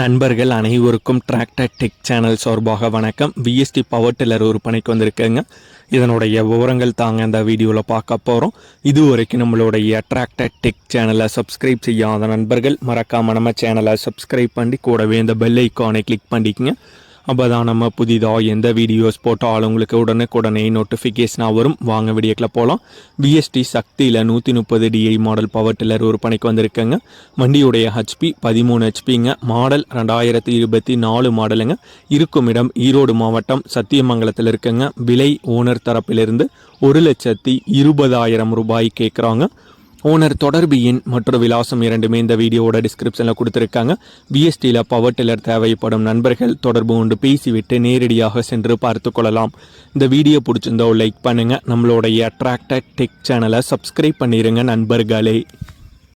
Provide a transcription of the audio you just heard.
நண்பர்கள் அனைவருக்கும் tractor tech channel சார்பாக வணக்கம். விஎஸ்டி பவர் டில்லர் ஒரு பணிக்கு வந்திருக்கேங்க. இதனுடைய விவரங்கள் தாங்க இந்த வீடியோவில் பார்க்க போகிறோம் இது வரைக்கும் நம்மளுடைய டிராக்டர் டெக் சேனலை சப்ஸ்கிரைப் செய்யாத நண்பர்கள் மறக்காமல் நம்ம சேனலை சப்ஸ்கிரைப் பண்ணி கூடவே இந்த பெல் ஐக்கானை கிளிக் பண்ணிக்கங்க. அப்போ தான் நம்ம புதிதாக எந்த வீடியோஸ் போட்டாலும் உங்களுக்கு உடனுக்குடனே நோட்டிஃபிகேஷனாக வரும். வாங்க வீடியோக்கில் போகலாம் பிஎஸ்டி சக்தியில் நூற்றி முப்பது டிஐ மாடல் பவர் டில்லர் ஒரு பணிக்கு வந்திருக்கேங்க. வண்டியுடைய ஹெச்பி பதிமூணு ஹெச்பிங்க மாடல் ரெண்டாயிரத்தி இருபத்தி நாலு மாடலுங்க இருக்கும் இடம் ஈரோடு மாவட்டம் சத்தியமங்கலத்தில் இருக்குங்க. விலை ஓனர் தரப்பிலிருந்து ஒரு லட்சத்தி இருபதாயிரம் ரூபாய் கேட்குறாங்க ஓனர் தொடர்பு எண் மற்றும் விலாசம் இரண்டுமே இந்த வீடியோவோட டிஸ்கிரிப்ஷனில் கொடுத்துருக்காங்க. பிஎஸ்டியில் பவர் டில்லர் தேவைப்படும் நண்பர்கள் தொடர்பு கொண்டு பேசிவிட்டு நேரடியாக சென்று பார்த்து கொள்ளலாம். இந்த வீடியோ பிடிச்சிருந்தோ லைக் பண்ணுங்கள் நம்மளுடைய அட்ராக்டட் டெக் சேனலை சப்ஸ்கிரைப் பண்ணிடுங்க நண்பர்களே.